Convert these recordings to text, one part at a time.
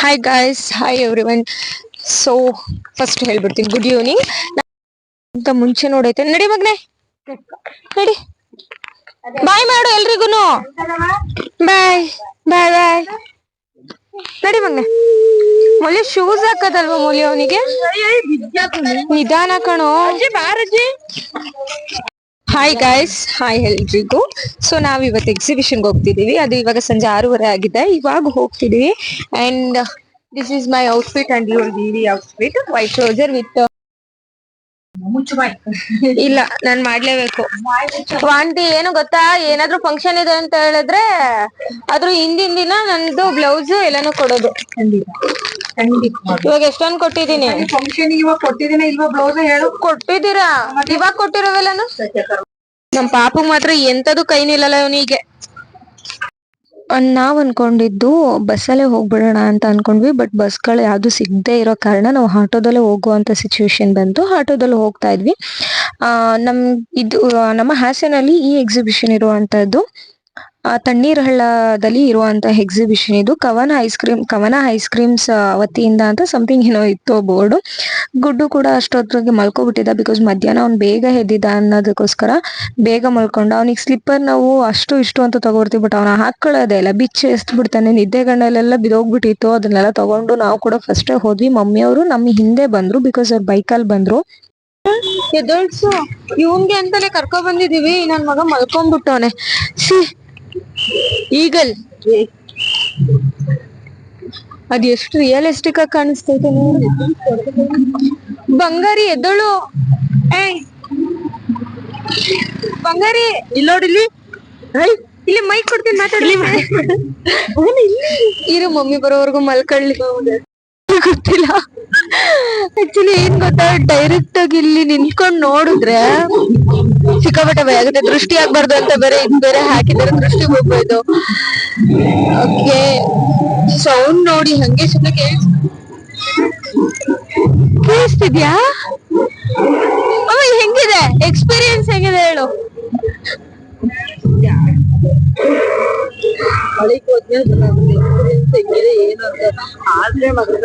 Hi guys hi everyone so first ಹೇಳ್ಬಿಡ್ತೀನಿ good evening ಅಂತ ಮುಂಚೆ ನೋಡೈತೆ. ನಡಿ ಮಗ್ನೆ. ನಡಿ. ಬಾಯ್ ಮಾಡು ಎಲ್ರಿಗೂ ಬಾಯ್ ಬಾಯ್ ಬಾಯ್ ನಡಿ ಮಗ್ನೆ. ಮೊಲಿ ಶೂಸ್ ಹಾಕದಲ್ವಾ ಮೊಲಿ ಅವನಿಗೆ? ನಿಧಾನ ಕಣೋ. ಹಾಯ್ ಗಾಯ್ಸ್ ಹಾಯ್ ಎಲ್ರಿಗೂ. ಸೊ ನಾವು ಇವತ್ತು ಎಕ್ಸಿಬಿಷನ್ಗೆ ಹೋಗ್ತಿದೀವಿ ಅದು ಇವಾಗ ಸಂಜೆ ಆರೂವರೆ ಆಗಿದೆ. ಇವಾಗ ಹೋಗ್ತಿದೀವಿ and this is my outfit and your Didi outfit white trouser with ಇಲ್ಲ ನಾನ್ ಮಾಡ್ಲೇಬೇಕು. ಆಂಟಿ ಏನು ಗೊತ್ತಾ? ಏನಾದ್ರೂ ಫಂಕ್ಷನ್ ಇದೆ ಅಂತ ಹೇಳಿದ್ರೆ ಆದ್ರೂ ಹಿಂದಿನ ದಿನ ನಂದು ಬ್ಲೌಸ್ ಎಲ್ಲಾನು ಕೊಡೋದು. ಇವಾಗ ಎಷ್ಟೊಂದ್ ಕೊಟ್ಟಿದೀನಿ ಫಂಕ್ಷನ್ ಇವಾಗ ಕೊಟ್ಟಿದೀನಿ ಇಲ್ವಾ ಬ್ಲೌಸ್ ಹೇಳು. ಕೊಟ್ಟಿದ್ದೀರಾ? ಇವಾಗ ಕೊಟ್ಟಿರೋವೆಲ್ಲನು ನಮ್ ಪಾಪಗ್ ಮಾತ್ರ ಎಂತದು ಕೈ ನಿಲ್ಲಲ್ಲ ಇವನಿಗೆ ನಾವ್ ಅನ್ಕೊಂಡಿದ್ದು ಬಸ್ಸಲ್ಲೇ ಹೋಗ್ಬಿಡೋಣ ಅಂತ ಅನ್ಕೊಂಡ್ವಿ ಬಟ್ ಬಸ್ಗಳು ಯಾವ್ದು ಸಿಗದೆ ಇರೋ ಕಾರಣ ನಾವು ಆಟೋದಲ್ಲೇ ಹೋಗುವಂತ ಸಿಚುವೇಶನ್ ಬಂತು. ಆಟೋದಲ್ಲಿ ಹೋಗ್ತಾ ಇದ್ವಿ. ಆ ನಮ್ ಇದು ನಮ್ಮ ಹಾಸನಲ್ಲಿ ಈ ಎಕ್ಸಿಬಿಷನ್ ಇರುವಂತದ್ದು ಆ ತಣ್ಣೀರ್ ಹಳ್ಳದಲ್ಲಿ ಇರುವಂತ ಎಕ್ಸಿಬಿಷನ್ ಇದು. Kavana ice cream Kavana ice creams ವತಿಯಿಂದ ಅಂತ ಸಮಥಿಂಗ್ ಏನೋ ಇತ್ತು ಬೋರ್ಡ್ ಗುಡ್ಡು ಕೂಡ ಅಷ್ಟೊತ್ತಿಗೆ ಮಲ್ಕೊಬಿಟ್ಟಿದ್ದ ಬಿಕಾಸ್ ಮಧ್ಯಾಹ್ನ ಅವ್ನು ಬೇಗ ಎದ್ದಿದ್ದ ಅನ್ನೋದಕ್ಕೋಸ್ಕರ ಬೇಗ ಮಲ್ಕೊಂಡ. ಅವ್ನಿಗೆ ಸ್ಲಿಪ್ಪರ್ ನಾವು ಅಷ್ಟು ಇಷ್ಟು ಅಂತ ತಗೋರ್ತೀವಿ ಬಟ್ ಅವ್ನ ಹಾಕೊಳ್ಳೋದೇ ಇಲ್ಲ. ಬಿಚ್ಚಿ ಎಸ್ತ್ ಬಿಡ್ತಾನೆ ನಿದ್ದೆ ಗಣ್ಣಲೆಲ್ಲ ಬಿದೋಗ್ಬಿಟ್ಟಿತ್ತು ಅದನ್ನೆಲ್ಲ ತಗೊಂಡು ನಾವು ಕೂಡ ಫಸ್ಟೇ ಹೋದ್ವಿ. ಮಮ್ಮಿಯವರು ನಮ್ಮ ಹಿಂದೆ ಬಂದ್ರು ಬಿಕಾಸ್ ಅವ್ರು ಬೈಕಲ್ಲಿ ಬಂದ್ರು. ಎದೊಳ್ಸು ಇವನ್ಗೆ ಅಂತಲೇ ಕರ್ಕೊ ಬಂದಿದೀವಿ. ನನ್ ಮಗ ಮಲ್ಕೊಂಡ್ಬಿಟ್ಟವನೆ. C eagle. ಅದ್ ಎಷ್ಟು ರಿಯಲಿಸ್ಟಿಕ್ ಆಗಿ ಕಾಣಿಸ್ತೈತೆ ಬಂಗಾರಿ ಎದ್ದಳು. ಏ ಬಂಗಾರಿ. ಇಲ್ಲಿ. ನೋಡಿಲ್ಲಿ ಇಲ್ಲಿ ಮೈಕ್ ಕೊಡ್ತೀನಿ ಮಾತಾಡಿ. ಇರು ಮಮ್ಮಿ ಬರೋವರೆಗೂ ಮಲ್ಕೊಳ್ಳಿ. ಗೊತ್ತಿಲ್ಲ. ಆಕ್ಚುಲಿ ಏನ್ ಗೊತ್ತಾ ಡೈರೆಕ್ಟ್ ಆಗಿ ಇಲ್ಲಿ ನಿಂತ್ಕೊಂಡ್ ನೋಡಿದ್ರೆ ಸಿಕ್ಕಾಪಟ್ಟೆ ಭಯ. ಆಗುತ್ತೆ ದೃಷ್ಟಿ ಆಗ್ಬಾರ್ದು ಅಂತ ಬೇರೆ ಬೇರೆ ಹಾಕಿದ್ರೆ ದೃಷ್ಟಿ ಹೋಗ್ಬೋದು ಓಕೆ ಸೌಂಡ್ ನೋಡಿ ಹಂಗೆ ಸುಮ್ಮನೆ ಕೇಳಿಸ್ ಕೇಳಿಸ್ತಿದ್ಯಾ ಅಮ್ಮ ಹೆಂಗಿದೆ? ಎಕ್ಸ್ಪೀರಿಯನ್ಸ್ ಹೆಂಗಿದೆ ಹೇಳು. ಏನು ಅಂತ ಆದ್ರೆ ಮಾತ್ರ.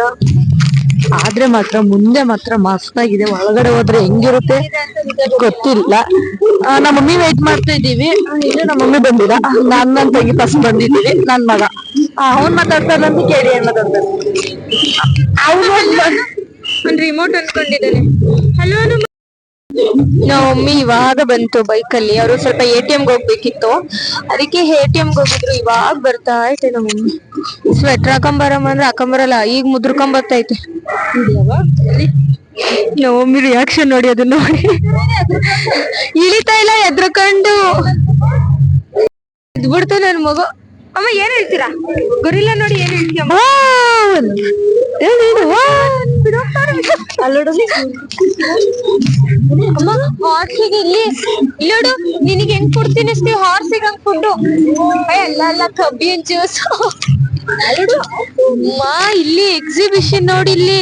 ಆದ್ರೆ ಮಾತ್ರ ಮುಂದೆ ಮಾತ್ರ ಮಸ್ತ್ ಆಗಿದೆ ಒಳಗಡೆ ಹೋದ್ರೆ ಹೆಂಗಿರುತ್ತೆ ಗೊತ್ತಿಲ್ಲ. ನಮ್ಮ ಮಮ್ಮಿ ವೇಟ್ ಮಾಡ್ತಾ ಇದೀವಿ ಇನ್ನು ನಮ್ಮ ಮಮ್ಮಿ ಬಂದಿಲ್ಲ. ನಾನ್ ನನ್ ತಂಗಿ ಫಸ್ಟ್ ಬಂದಿದ್ದೀವಿ ನನ್ ಮಗ. ಅವ್ನ್ ಮಾತಾಡ್ತಾರಂತ ಕೇಳಿ ಏನ್ ಮಾತಾಡ್ತಾರೆ ಅವನು ಒಂದ್ ರಿಮೋಟ್ ಅನ್ಕೊಂಡಿದ್ದಾನೆ. ಹಲೋ ನಮ್ಮ ಇವಾಗ ಬಂತು ಬೈಕಲ್ಲಿ ಅವರು ಸ್ವಲ್ಪ ಎ ಟಿ ಎಮ್ಗೆ ಹೋಗ್ಬೇಕಿತ್ತು. ಅದಕ್ಕೆ ಎ ಟಿ ಎಮ್ಗೆ ಹೋಗಿದ್ರು. ಇವಾಗ ಬರ್ತಾ ಐತೆ ನಮ್ಮ ಮಮ್ಮಿ ಸ್ವೆಟರ್ ಹಾಕೊಂಬರಮ್ಮ ಅಂದ್ರೆ ಹಾಕೊಂಬರಲ್ಲ. ಈಗ ಮುದ್ರಕೊಂಬರ್ತೈತೆ ನಮ್ಮಮ್ಮಿ ರಿಯಾಕ್ಷನ್ ನೋಡಿ ಅದನ್ನ ನೋಡಿ. ಇಳಿತಾ ಇಲ್ಲ, ಎದ್ರಕೊಂಡು. ಇದ್ಬಿಡ್ತು ನನ್ ಮಗು. ಅಮ್ಮ ಏನ್ ಹೇಳ್ತೀರಾ? ಗೊರಿಲ್ಲ ನೋಡಿ ಏನ್ ಹೇಳ್ತೀಯಮ್ಮ ಅಮ್ಮ? ಹಾರ್ಸಿಗೆ ಇಲ್ಲಿ. ಇಲ್ಲೋಡು ನಿನಗೆ ಹೆಂಗ್ ಕೊಡ್ತೀನಿ ಅಷ್ಟೇ ಹಾರ್ಸಿಗೆ ಹಂಗ್ ಫುಡ್ಡು ಅಲ್ಲ ಅಲ್ಲ ಕಬ್ಬಿನ ಜ್ಯೂಸ್ ಅಮ್ಮ ಇಲ್ಲಿ ಎಕ್ಸಿಬಿಷನ್ ನೋಡಿ ಇಲ್ಲಿ.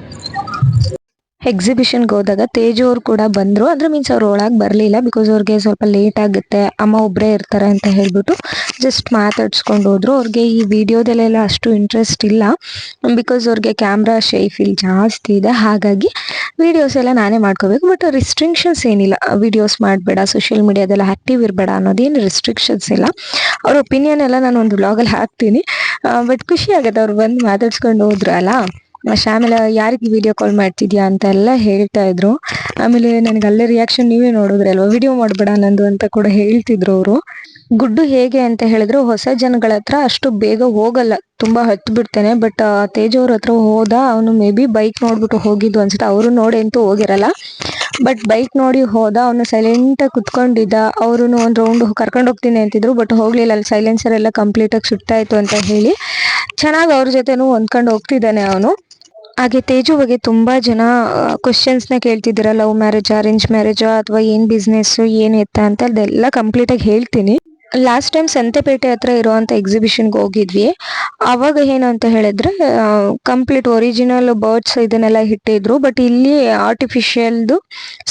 ಎಕ್ಸಿಬಿಷನ್ಗೆ ಹೋದಾಗ ತೇಜು ಅವ್ರು ಕೂಡ ಬಂದ್ರು. ಅಂದ್ರೆ ಮೀನ್ಸ್ ಅವ್ರು ಒಳಗೆ ಬರಲಿಲ್ಲ ಬಿಕಾಸ್ ಅವ್ರಿಗೆ ಸ್ವಲ್ಪ ಲೇಟ್ ಆಗುತ್ತೆ. ಅಮ್ಮ ಒಬ್ಬರೇ ಇರ್ತಾರೆ ಅಂತ ಹೇಳ್ಬಿಟ್ಟು ಜಸ್ಟ್ ಮಾತಾಡ್ಸ್ಕೊಂಡು ಹೋದ್ರು. ಅವ್ರಿಗೆ ಈ ವಿಡಿಯೋದಲ್ಲೆಲ್ಲ ಅಷ್ಟು ಇಂಟ್ರೆಸ್ಟ್ ಇಲ್ಲ. ಬಿಕಾಸ್ ಅವ್ರಿಗೆ ಕ್ಯಾಮ್ರಾ ಶೈಫಿಲ್ ಜಾಸ್ತಿ ಇದೆ. ಹಾಗಾಗಿ ವಿಡಿಯೋಸ್ ಎಲ್ಲ ನಾನೇ ಮಾಡ್ಕೋಬೇಕು. ಬಟ್ ರಿಸ್ಟ್ರಿಕ್ಷನ್ಸ್ ಏನಿಲ್ಲ. ವಿಡಿಯೋಸ್ ಮಾಡಬೇಡ ಸೋಷಿಯಲ್ ಮೀಡಿಯಾದೆಲ್ಲ ಆಕ್ಟಿವ್ ಇರಬೇಡ ಅನ್ನೋದೇನು ರಿಸ್ಟ್ರಿಕ್ಷನ್ಸ್ ಇಲ್ಲ. ಅವ್ರ ಒಪಿನಿಯನ್ ಎಲ್ಲ ನಾನು ಒಂದು ವ್ಲಾಗಲ್ಲಿ ಹಾಕ್ತೀನಿ. ಬಟ್ ಖುಷಿ ಆಗುತ್ತೆ ಅವ್ರು ಬಂದು ಮಾತಾಡ್ಸ್ಕೊಂಡು ಹೋದ್ರು ಆಮೇಲೆ ಯಾರಿಗೆ ವಿಡಿಯೋ ಕಾಲ್ ಮಾಡ್ತಿದ್ಯಾ ಅಂತ ಎಲ್ಲ ಹೇಳ್ತಾ ಇದ್ರು. ಆಮೇಲೆ ನನಗೆ ಅಲ್ಲೇ ರಿಯಾಕ್ಷನ್ ನೀವೇ ನೋಡಿದ್ರಲ್ವಾ? ವಿಡಿಯೋ ಮಾಡ್ಬೇಡ ನಂದು ಅಂತ ಕೂಡ ಹೇಳ್ತಿದ್ರು ಅವರು. ಗುಡ್ಡು ಹೇಗೆ ಅಂತ ಹೇಳಿದ್ರು, ಹೊಸ ಜನಗಳ ಹತ್ರ ಅಷ್ಟು ಬೇಗ ಹೋಗಲ್ಲ. ತುಂಬಾ ಹತ್ತು ಬಿಡ್ತಾನೆ ಬಟ್ ತೇಜ್ ಅವ್ರ ಹತ್ರ ಹೋದ, ಅವನು ಮೇ ಬಿ ಬೈಕ್ ನೋಡ್ಬಿಟ್ಟು ಹೋಗಿದ್ದು ಅನ್ಸುತ್ತೆ. ಅವರು ನೋಡಿ ಅಂತೂ ಹೋಗಿರಲ್ಲ. ಬಟ್ ಬೈಕ್ ನೋಡಿ ಹೋದ, ಅವನು ಸೈಲೆಂಟ್ ಆಗಿ ಕುತ್ಕೊಂಡಿದ್ದ. ಅವ್ರು ಒಂದ್ ರೌಂಡ್ ಕರ್ಕೊಂಡು ಹೋಗ್ತೀನಿ ಅಂತಿದ್ರು ಬಟ್ ಹೋಗ್ಲಿಲ್ಲ. ಅಲ್ಲಿ ಸೈಲೆನ್ಸರ್ ಎಲ್ಲ ಕಂಪ್ಲೀಟ್ ಆಗಿ ಸುಟ್ಟಾಯ್ತು ಅಂತ ಹೇಳಿ, ಚೆನ್ನಾಗಿ ಅವ್ರ ಜೊತೆನೂ ಹೊಂದ್ಕೊಂಡು ಹೋಗ್ತಿದ್ದಾನೆ ಅವನು. ಹಾಗೆ ತೇಜು ಬಗ್ಗೆ ತುಂಬಾ ಜನ ಕ್ವಶನ್ಸ್ನ ಕೇಳ್ತಿದ್ದೀರ ಲವ್ ಮ್ಯಾರೇಜ್ ಅರೇಂಜ್ ಮ್ಯಾರೇಜ್ ಅಥವಾ ಏನು ಬಿಸ್ನೆಸ್ಸು ಏನು ಎತ್ತ ಅಂತ ಅದೆಲ್ಲ ಕಂಪ್ಲೀಟ್ ಆಗಿ ಹೇಳ್ತೀನಿ. ಲಾಸ್ಟ್ ಟೈಮ್ ಸಂತೆಪೇಟೆ ಹತ್ರ ಇರುವಂತ ಎಕ್ಸಿಬಿಷನ್ಗೆ ಹೋಗಿದ್ವಿ. ಅವಾಗ ಏನು ಅಂತ ಹೇಳಿದ್ರೆ ಕಂಪ್ಲೀಟ್ ಒರಿಜಿನಲ್ ಬರ್ಡ್ಸ್ ಇದನ್ನೆಲ್ಲ ಇಟ್ಟಿದ್ರು ಬಟ್ ಇಲ್ಲಿ ಆರ್ಟಿಫಿಷಿಯಲ್ದು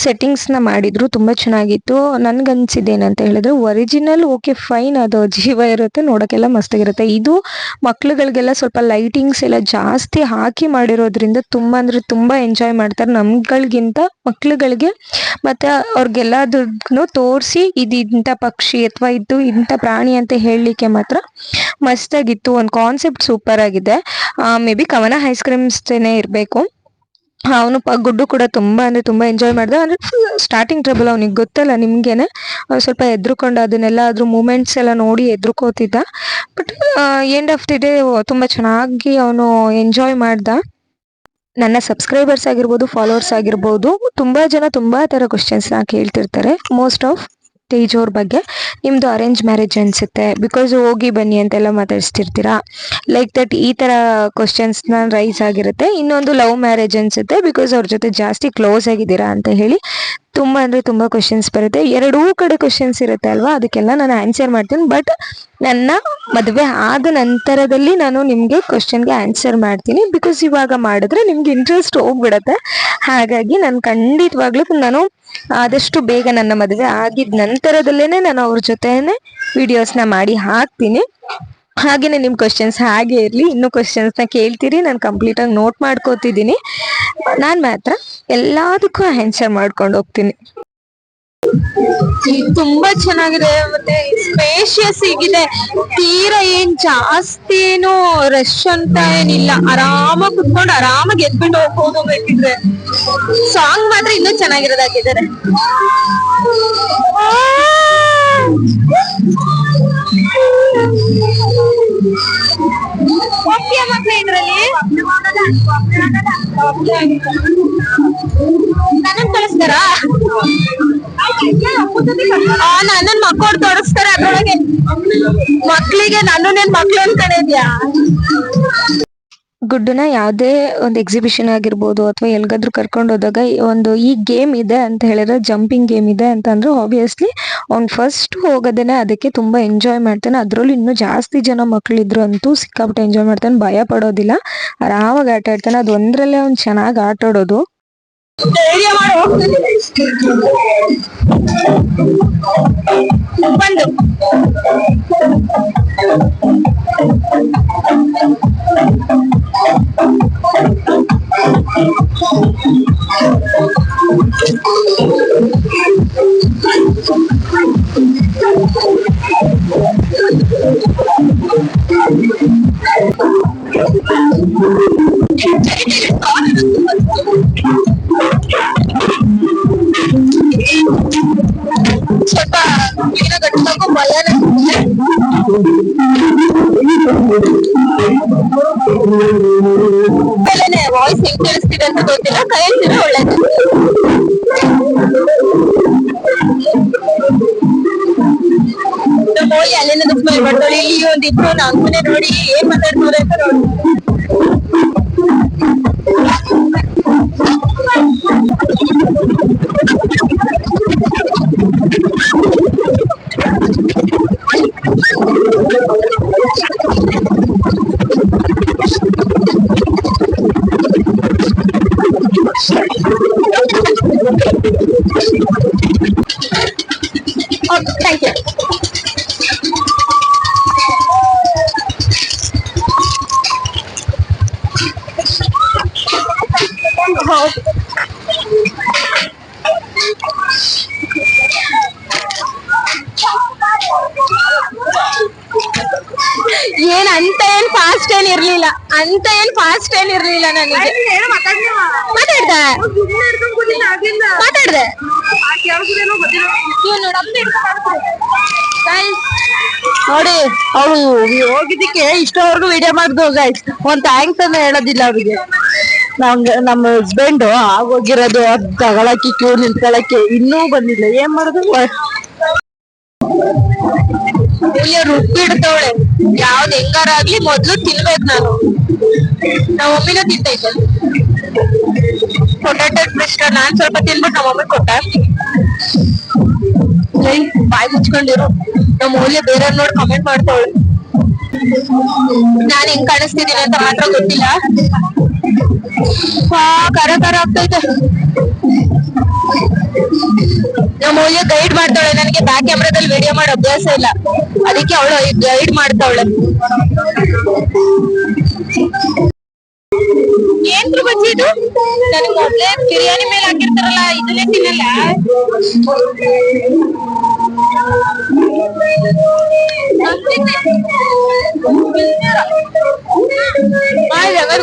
ಸೆಟ್ಟಿಂಗ್ಸ್ನ ಮಾಡಿದ್ರು, ತುಂಬಾ ಚೆನ್ನಾಗಿತ್ತು. ನನ್ಗನ್ಸಿದ್ದು ಏನಂತ ಹೇಳಿದ್ರೆ ಒರಿಜಿನಲ್ ಓಕೆ ಫೈನ್ ಅದು, ಜೀವ ಇರುತ್ತೆ ನೋಡಕ್ಕೆಲ್ಲ ಮಸ್ತಾಗಿರುತ್ತೆ ಇದು ಮಕ್ಳುಗಳಿಗೆಲ್ಲ ಸ್ವಲ್ಪ ಲೈಟಿಂಗ್ಸ್ ಎಲ್ಲ ಜಾಸ್ತಿ ಹಾಕಿ ಮಾಡಿರೋದ್ರಿಂದ ತುಂಬ ಅಂದರೆ ತುಂಬಾ ಎಂಜಾಯ್ ಮಾಡ್ತಾರೆ. ನಮ್ಗಳಿಗಿಂತ ಮಕ್ಳುಗಳಿಗೆ, ಮತ್ತೆ ಅವ್ರಿಗೆಲ್ಲದನ್ನು ತೋರಿಸಿ ಇದು ಇಂಥ ಪಕ್ಷಿ, ಅಥವಾ ಇದು ಇಂಥ ಪ್ರಾಣಿ ಅಂತ ಹೇಳಲಿಕ್ಕೆ ಮಾತ್ರ ಮಸ್ತಾಗಿತ್ತು. ಒಂದು ಕಾನ್ಸೆಪ್ಟ್ ಸೂಪರ್ ಆಗಿದೆ. ಮೇ ಬಿ ಕವನ ಐಸ್ ಕ್ರೀಮ್ಸ್ತೇನೆ ಇರಬೇಕು. ಅವನು ಪ, ಗುಡ್ಡು ಕೂಡ ತುಂಬಾ ಅಂದರೆ ತುಂಬಾ ಎಂಜಾಯ್ ಮಾಡಿದ. ಅಂದರೆ ಫುಲ್ ಸ್ಟಾರ್ಟಿಂಗ್ ಟ್ರಬಲ್ ಅವ್ನಿಗೆ ಗೊತ್ತಲ್ಲ ನಿಮ್ಗೇನೆ. ಸ್ವಲ್ಪ ಎದ್ರುಕೊಂಡು ಅದನ್ನೆಲ್ಲ ಅದ್ರ ಮೂಮೆಂಟ್ಸ್ ಎಲ್ಲ ನೋಡಿ ಎದ್ರುಕೋತಿದ್ದ but end of the day ತುಂಬಾ ಚೆನ್ನಾಗಿ ಅವನು ಎಂಜಾಯ್ ಮಾಡ್ದ. ನನ್ನ ಸಬ್ಸ್ಕ್ರೈಬರ್ಸ್ ಆಗಿರ್ಬೋದು ಫಾಲೋವರ್ಸ್ ಆಗಿರ್ಬೋದು, ತುಂಬಾ ಜನ ತುಂಬಾ ತರ ಕ್ವಶನ್ಸ್ನ ಕೇಳ್ತಿರ್ತಾರೆ. ಮೋಸ್ಟ್ ಆಫ್ ತೇಜ್ ಅವ್ರ ಬಗ್ಗೆ ನಿಮ್ಮದು ಅರೇಂಜ್ ಮ್ಯಾರೇಜ್ ಅನ್ಸುತ್ತೆ ಬಿಕಾಸ್ ಹೋಗಿ ಬನ್ನಿ ಅಂತೆಲ್ಲ ಮಾತಾಡ್ಸ್ತಿರ್ತೀರಾ? ಲೈಕ್ ದಟ್ ಈ ತರ ಕ್ವಶನ್ಸ್ನ ರೈಸ್ ಆಗಿರುತ್ತೆ. ಇನ್ನೊಂದು ಲವ್ ಮ್ಯಾರೇಜ್ ಅನ್ಸುತ್ತೆ ಬಿಕಾಸ್ ಅವ್ರ ಜೊತೆ ಜಾಸ್ತಿ ಕ್ಲೋಸ್ ಆಗಿದ್ದೀರಾ ಅಂತ ಹೇಳಿ ತುಂಬಾ ಅಂದರೆ ತುಂಬ ಕ್ವಶನ್ಸ್ ಬರುತ್ತೆ. ಎರಡೂ ಕಡೆ ಕ್ವಶನ್ಸ್ ಇರುತ್ತೆ ಅಲ್ವಾ? ಅದಕ್ಕೆಲ್ಲ ನಾನು ಆನ್ಸರ್ ಮಾಡ್ತೀನಿ. ಬಟ್ ನನ್ನ ಮದುವೆ ಆದ ನಂತರದಲ್ಲಿ ನಾನು ನಿಮಗೆ ಕ್ವಶನ್ಗೆ ಆನ್ಸರ್ ಮಾಡ್ತೀನಿ. ಬಿಕಾಸ್ ಇವಾಗ ಮಾಡಿದ್ರೆ ನಿಮ್ಗೆ ಇಂಟ್ರೆಸ್ಟ್ ಹೋಗ್ಬಿಡತ್ತೆ. ಹಾಗಾಗಿ ನಾನು ಖಂಡಿತವಾಗ್ಲೂ ನಾನು ಆದಷ್ಟು ಬೇಗ ನನ್ನ ಮದುವೆ ಆಗಿದ ನಂತರದಲ್ಲೇ ನಾನು ಅವ್ರ ಜೊತೆನೆ ವಿಡಿಯೋಸ್ನ ಮಾಡಿ ಹಾಕ್ತೀನಿ. ಹಾಗೇನೆ ನಿಮ್ ಕ್ವಶನ್ಸ್ ಹಾಗೆ ಇರ್ಲಿ. ಇನ್ನು ಕ್ವಶನ್ಸ್ನ ಕೇಳ್ತೀರಿ. ನಾನು ಕಂಪ್ಲೀಟ್ ಆಗಿ ನೋಟ್ ಮಾಡ್ಕೋತಿದ್ದೀನಿ ನಾನ್ ಮಾತ್ರ ಎಲ್ಲದಕ್ಕೂ ಆನ್ಸರ್ ಮಾಡ್ಕೊಂಡು ಹೋಗ್ತೀನಿ. ತುಂಬಾ ಚೆನ್ನಾಗಿದೆ. ಮತ್ತೆ ಸ್ಪೇಷಿಯಸ್ ಈಗಿದೆ ತೀರಾ ಏನ್ ಜಾಸ್ತಿ ಏನು ರಶ್ ಅಂತ ಏನಿಲ್ಲ. ಆರಾಮಾಗಿ ಕುತ್ಕೊಂಡು ಆರಾಮಾಗಿ ಎದ್ಬಿಟ್ಟು ಹೋಗ್ಬೋದು ಬೇಕಿದ್ರೆ ಸಾಂಗ್ ಮಾತ್ರ ಇನ್ನೂ ಚೆನ್ನಾಗಿರೋದು ಹೋಗ್ತೀಯ ಮಕ್ಳು ಇದ್ರಲ್ಲಿ? ನನ್ನನ್ ಕಳಿಸ್ತಾರ ನನ್ನನ್ ಮಕ್ಕಳು ತೋರಿಸ್ತಾರೆ ಅದ್ರೊಳಗೆ. ಮಕ್ಳಿಗೆ ನನ್ನನ್ನೇನ್ ಮಕ್ಳು ಅನ್ಕೊಂಡಿದ್ಯಾ ಗುಡ್ಡನ್ನ ಯಾವುದೇ ಒಂದು ಎಕ್ಸಿಬಿಷನ್ ಆಗಿರ್ಬೋದು ಅಥವಾ ಎಲ್ಗಾದ್ರೂ ಕರ್ಕೊಂಡು ಹೋದಾಗ ಒಂದು ಈ ಗೇಮ್ ಇದೆ ಅಂತ ಹೇಳಿದ್ರೆ ಜಂಪಿಂಗ್ ಗೇಮ್ ಇದೆ ಅಂತ ಅಂದ್ರೆ ಆಬ್ವಿಯಸ್ಲಿ ಅವ್ನು ಫಸ್ಟ್ ಹೋಗೋದೇನೆ ಅದಕ್ಕೆ ತುಂಬಾ ಎಂಜಾಯ್ ಮಾಡ್ತಾನೆ. ಅದ್ರಲ್ಲೂ ಇನ್ನೂ ಜಾಸ್ತಿ ಜನ ಮಕ್ಳಿದ್ರು ಅಂತೂ ಸಿಕ್ಕಾಪಟ್ಟೆ ಎಂಜಾಯ್ ಮಾಡ್ತಾನೆ. ಭಯ ಪಡೋದಿಲ್ಲ. ಆರಾಮಾಗಿ ಆಟ ಆಡ್ತಾನೆ. ಅದು ಒಂದ್ರಲ್ಲೇ ಅವ್ನು ಚೆನ್ನಾಗಿ ಆಟ ಆಡೋದು. ಧೈರ್ಯ ಮಾಡಿ ಹೋಗ್ತೀನಿ ಕೇಳಿಸ್ತಿದೆ ಅಂತ ಗೊತ್ತಿಲ್ಲ. ಕೈಯಲ್ಲಿ ಒಳ್ಳೇದು. ನಮ್ಮ ಹೋಗಿ ಅಲ್ಲೇನ ದುಡ್ಡು ಮಾಡ್ತಾಳೆ ಇಲ್ಲಿ ಒಂದಿಬ್ರು ನಾಲ್ಕನೇ ನೋಡಿ ಏನ್ ಮಾತಾಡ್ತಾರೆ ನೋಡಿ ಓಕೆ ಥ್ಯಾಂಕ್ ಏನ್ ಫಾಸ್ಟ್ ಏನ್ ಇರ್ಲಿಲ್ಲ ನನಗೆ ಮಾತಾಡ್ದೆ. ಮಾತಾಡ್ದೆ ನೋಡಿ ಅವಳು ಹೋಗಿದ್ದಕ್ಕೆ ಇಷ್ಟವರೆಗೂ ವಿಡಿಯೋ ಮಾಡ್ದು ಗೈಸ್ ಒಂದ್ ಥ್ಯಾಂಕ್ಸ್ ಅನ್ನ ಹೇಳೋದಿಲ್ಲ ಅವ್ರಿಗೆ. ನಮ್ಗೆ ನಮ್ಮ ಹಸ್ಬೆಂಡ್ ಆಗೋಗಿರೋದು ಅದ್ ತಗೊಳಕ್ಕೆ ಕ್ಯೂ ನಿಲ್ಕೊಳಕ್ಕೆ ಇನ್ನೂ ಬಂದಿಲ್ಲ. ಏನ್ ಮಾಡೋದು? ರುಬ್ಬಿಡ್ತವಳೆ. ಯಾವ್ದು ಹೆಂಗಾರಾಗ್ಲಿ ಮೊದ್ಲು ತಿನ್ಬೇಕ್ ನಾನು. ನಮ್ಮ ಮಮ್ಮಿನೂ ತಿಂತೈತೆ ಪೊಟ್ಯಾಟೊ ಮಿಶ್ರ ನಾನ್ ಸ್ವಲ್ಪ ತಿನ್ಬಿಟ್ಟು ನಮ್ಮ ಮಮ್ಮಿ ಕೊಟ್ಟೆ. ಬಾಯ್ ಮುಚ್ಕೊಂಡಿರು ನಮ್ಮ ಮೌಲ್ಯ ಬೇರೆ ನೋಡಿ ಕಮೆಂಟ್ ಮಾಡ್ತಾವಳೆ. ನಾನ್ ಹೆಂಗ್ ಕಾಣಿಸ್ತಿದ್ದೀನಿ ಅಂತ ಮಾತ್ರ ಗೊತ್ತಿಲ್ಲ. ಕರ ಕರ ಆಗ್ತೈತೆ. ನಮ್ಮ ಮೌಲ್ಯ ಗೈಡ್ ಮಾಡ್ತಾಳೆ ನನಗೆ ಬ್ಯಾಕ್ ಕ್ಯಾಮ್ರಾದಲ್ಲಿ ವಿಡಿಯೋ ಮಾಡೋ ಅಭ್ಯಾಸ ಇಲ್ಲ. ಅದಕ್ಕೆ ಅವಳು ಗೈಡ್ ಮಾಡ್ತಾವಳೆ. ಏನ್ ಬಜ್ಜಿ ಇದು? ನನಗೆ ಮೊದ್ಲೇ ಬಿರಿಯಾನಿ ಮೇಲೆ ಹಾಕಿರ್ತಾರಲ್ಲ, ಇದನ್ನೇ ತಿನ್ನಲ್ಲ?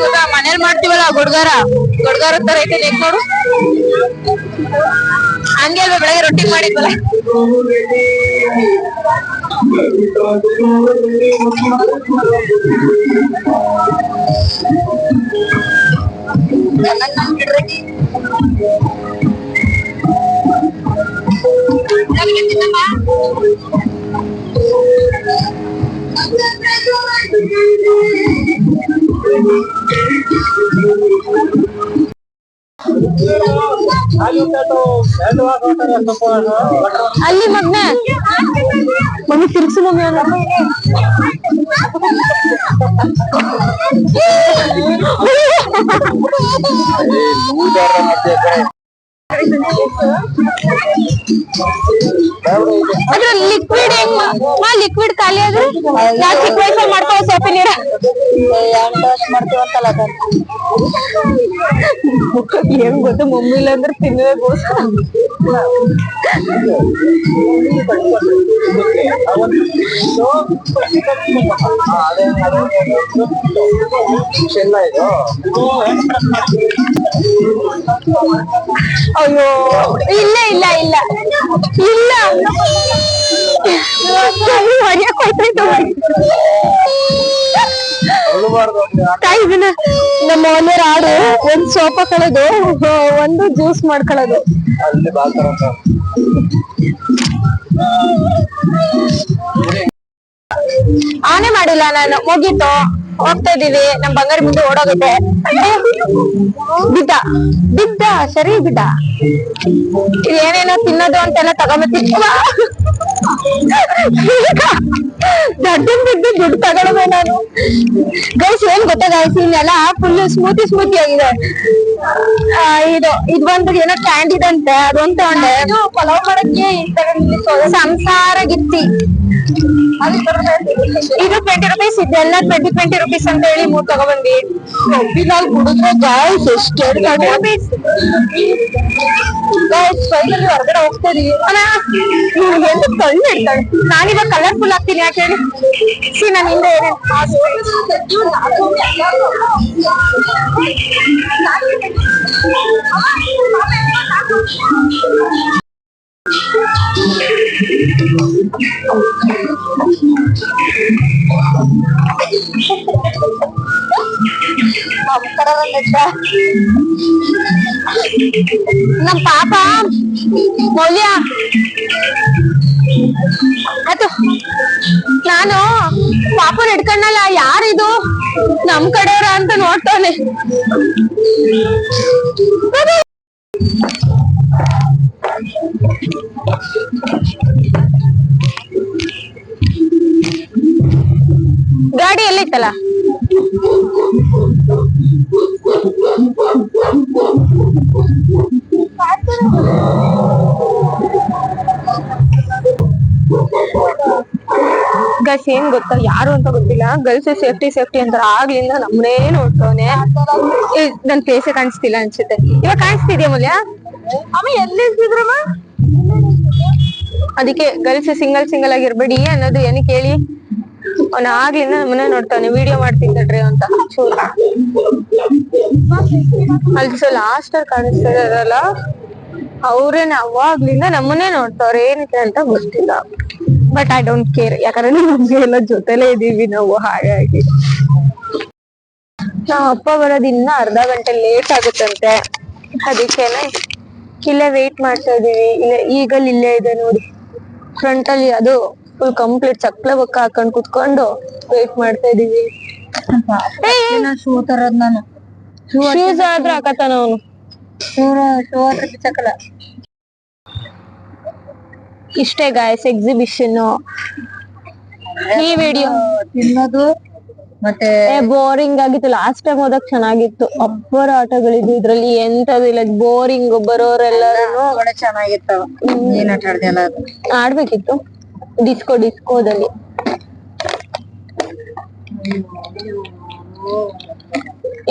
ಗೊತ್ತಾ ಮನೇಲಿ ಮಾಡ್ತೀವಲ್ಲ ಗುಡ್ಗಾರ? ಗುಡ್ಗಾರ ತರ ಐತೆ ನೆಕ್ ನೋಡು. ಹಂಗೆ ಅಲ್ವಾ ಬೆಳಗ್ಗೆ ರೊಟ್ಟಿ ಮಾಡಿದ್ವಲ್ಲ. ಅಲ್ಲಿ ಮಗ್ನೆ ಮಮ್ಮಿ ತಿರ್ಗ್ಸು ಮಮ್ಮಿ ಅವ್ನ. ಅದ್ರ ಲಿಕ್ವಿಡ್ ಹೆಂಗ್ ಮಾ ಲಿಕ್ವಿಡ್ ಖಾಲಿ ಆದ್ರೆ ನಾ ಚಿಕ್ಕ ವಯಸ್ಸಲ್ಲಿ ಮಾಡ್ತಾವ ಸೋಪಿ ನೀರ ಮಾಡ್ತೀವಂತಲ್ಲ ಮುಖಕ್ಕೆ ಏನ್ ಗೊತ್ತು ಮಮ್ಮಿ ಇಲ್ಲ ಅಂದ್ರೆ ತಿನ್ನುವೆ ಗೋಸ್ಕರ ಅಯ್ಯೋ ಇಲ್ಲ ಇಲ್ಲ ಇಲ್ಲ. ಇಲ್ಲ. ಹೊಡ್ಯಕ್ ಹೋಯ್ತಾಯ್ತು ತಾಯಿ ಇದನ್ನ ನಮ್ಮ ಓನರ್ ಆಡು ಒಂದ್ ಸೋಫಾ ಕಳೆದು ಒಂದು ಜ್ಯೂಸ್ ಮಾಡ್ಕೊಳ್ಳೋದು. ಆನೆ ಮಾಡಿಲ್ಲ ನಾನು ಮುಗೀತು. ಹೋಗ್ತಾ ಇದೀವಿ ನಮ್ ಬಂಗಾರ ಮುಂದೆ ಓಡೋಗುತ್ತೆ. ಬಿದ್ದ ಬಿದ್ದ ಸರಿ ಬಿದ್ದ. ಏನೇನೋ ತಿನ್ನೋದು ಅಂತೆಲ್ಲ ತಗೊಂಬತ್ತೀನಿ ದಡ್ಡನ್ ಬಿದ್ದು ದುಡ್ಡು ತಗೊಳ್ಬೇ ನಾನು. ಗೈಸ್ ಏನ್ ಗೊತ್ತಾ ಗೈಸ್ ಇನ್ನೆಲ್ಲ ಫುಲ್ ಸ್ಮೂತಿ ಸ್ಮೂತಿ ಆಗಿದೆ. ಇದು ಇದು ಬಂದು ಏನೋ ಕ್ಯಾಂಡ್ ಇದಂತೆ ಅದೊಂದು ತಗೊಂಡೆ. ಪಲಾವ್ ಮಾಡಕ್ಕೆ ಸಂಸಾರ ಗಿತ್ತಿ. ಇದು ಟ್ವೆಂಟಿ ರುಪೀಸ್ ಇದೆಲ್ಲ ಟ್ವೆಂಟಿ ಟ್ವೆಂಟಿ ರುಪೀಸ್ ಅಂತ ಹೇಳಿ ಮೂರ್ ತಗೊಬಂದ್ವಿ ಕಬ್ಬಿನಲ್ಲಿ ಕುಡಿದ್ರೆ ಗಾಯ್ಸ್ ಎಷ್ಟು ರುಪೀಸ್ ಗಾಯ್ಸ್ ಫೈನಲಿ ಹೊರಗಡೆ ಹೋಗ್ತಾ ಇದೀವಿ. ಅಣ್ಣ ಇವ್ನಿಗೆ ಎಂದು ಕಳ್ಳು ಇಡ್ತಾಳೆ ನಾನಿವಾಗ ಕಲರ್ಫುಲ್ ಆಗ್ತೀನಿ, ಯಾಕೆ ಹೇಳಿ? ನಾನು ಹಿಂದೆ ನಮ್ ಪಾಪ ಮೌಲ್ಯ. ಅದು ನಾನು ಪಾಪನ್ ನಡ್ಕೊಂಡಲ್ಲ ಯಾರಿದು? ನಮ್ ಕಡೆಯವ್ರ ಅಂತ ನೋಡ್ತಾನೆ. ಗಾಡಿ ಎಲ್ಲಿತ್ತಲ್ಲ? ಏನ್ ಗೊತ್ತಾ? ಯಾರು ಅಂತ ಗೊತ್ತಿಲ್ಲ. ಗರ್ಲ್ಸ್ ಸೇಫ್ಟಿ ಸೇಫ್ಟಿ ಅಂತ ಆಗ್ಲಿಂದ ನಮ್ಮನೇ ನೋಡ್ತವನೆ ನನ್ ಫೇಸೇ ಕಾಣಿಸ್ತಿಲ್ಲ ಅನ್ಸುತ್ತೆ. ಇವಾಗ ಕಾಣಿಸ್ತಿದ್ಯಾ ಮೂಲ್ಯ? ಅಮ್ಮ ಎಲ್ಲಿರ್ತಿದ್ರಮ್ಮ ಅದಕ್ಕೆ ಗರ್ಲ್ಸ್ ಸಿಂಗಲ್ ಸಿಂಗಲ್ ಆಗಿರ್ಬೇಡಿ ಅನ್ನೋದು ಏನಕ್ಕೆ ಕೇಳಿ? ಅವ್ನ ಆಗ್ಲಿಂದ ನಮ್ಮನ್ನ ನೋಡ್ತಾನೆ ವಿಡಿಯೋ ಮಾಡ್ತಿದ್ದಡ್ರಿ ಅಂತ. ಚೂರು ಅಲ್ಲಿ ಸೊ ಲಾಸ್ಟ್ ಅಲ್ಲಿ ಕಾಣಿಸ್ತಾರಲ್ಲ ಅವ್ರೇನೆ ಅವಾಗ್ಲಿಂದ ನಮ್ಮನ್ನೇ ನೋಡ್ತಾವ್ರ, ಏನಕ್ಕೆ ಅಂತ ಗೊತ್ತಿಲ್ಲ. ಬಟ್ ಐ ಡೋಂಟ್ ಕೇರ್ ಯಾಕಂದ್ರೆ ನಮ್ಗೆ ಎಲ್ಲ ಜೊತೆಲೇ ಇದೀವಿ ನಾವು, ಹಾಗಾಗಿ. ನಾವ್ ಅಪ್ಪ ಬರೋದಿನ್ನ ಅರ್ಧ ಗಂಟೆ ಲೇಟ್ ಆಗುತ್ತಂತೆ. ಅದಕ್ಕೇನೆ ಇಲ್ಲೇ ವೇಟ್ ಮಾಡ್ತಾ ಇದೀವಿ ಇಲ್ಲ ಈಗಲ್ ಇಲ್ಲೇ ಇದೆ ನೋಡಿ. ಫ್ರಂಟ್ ಅಲ್ಲಿ ಅದು ಫುಲ್ ಕಂಪ್ಲೀಟ್ ಚಕ್ಲ ಬಕ್ಕ ಹಾಕೊಂಡ್ ಕುತ್ಕೊಂಡು ವೇಟ್ ಮಾಡ್ತಾ ಇದೀವಿ ಶೂ ತರದ್ ನಾನು? ಶೂಸ್ ಆದ್ರೆ ಹಾಕತಾನ ಅವನು? ಇಷ್ಟೇ ಗಾಯಸ್ ಎಕ್ಸಿಬಿಷನ್ ಈ ವಿಡಿಯೋ ತಿನ್ನೋದು ಮತ್ತೆ ಬೋರಿಂಗ್ ಆಗಿತ್ತು. ಲಾಸ್ಟ್ ಟೈಮ್ ಹೋದಾಗ ಚೆನ್ನಾಗಿತ್ತು. ಅಪ್ಪರ ಆಟಗಳಿದ್ವು. ಇದ್ರಲ್ಲಿ ಎಂತದಿಲ್ಲ ಬೋರಿಂಗ್ ಬರೋರೆಲ್ಲರೂ ಒಳ್ಳೆ ಏನ್ ಆಟ ಆಡ್ದಲ್ಲ ಅದು? ಆಡ್ಬೇಕಿತ್ತು. ಡಿಸ್ಕೋ ಡಿಸ್ಕೋದಲ್ಲಿ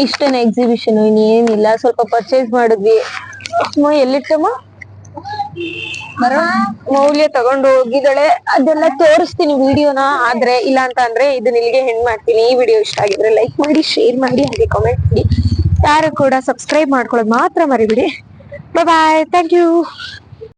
ಇಷ್ಟೇನೆ ಎಕ್ಸಿಬಿಷನ್ ಇನ್ನೇನಿಲ್ಲ ಸ್ವಲ್ಪ ಪರ್ಚೇಸ್ ಮಾಡಿದ್ವಿ. ಎಲ್ಲಿಟ್ಟಮ್ಮ ಮೌಲ್ಯ ತಗೊಂಡು ಹೋಗಿದಳೆ ಅದೆಲ್ಲ ತೋರಿಸ್ತೀನಿ ವಿಡಿಯೋನ. ಆದ್ರೆ ಇಲ್ಲ ಅಂತ ಅಂದ್ರೆ ಇದನ್ನ ನಿಲ್ಗೆ ಹೆಣ್ ಮಾಡ್ತೀನಿ. ಈ ವಿಡಿಯೋ ಇಷ್ಟ ಆಗಿದ್ರೆ ಲೈಕ್ ಮಾಡಿ ಶೇರ್ ಮಾಡಿ, ಹಾಗೆ ಕಾಮೆಂಟ್ ಮಾಡಿ. ಯಾರು ಕೂಡ ಸಬ್ಸ್ಕ್ರೈಬ್ ಮಾಡ್ಕೊಳ್ಳೋದು ಮಾತ್ರ ಮರಿಬಿಡಿ. Bye thank you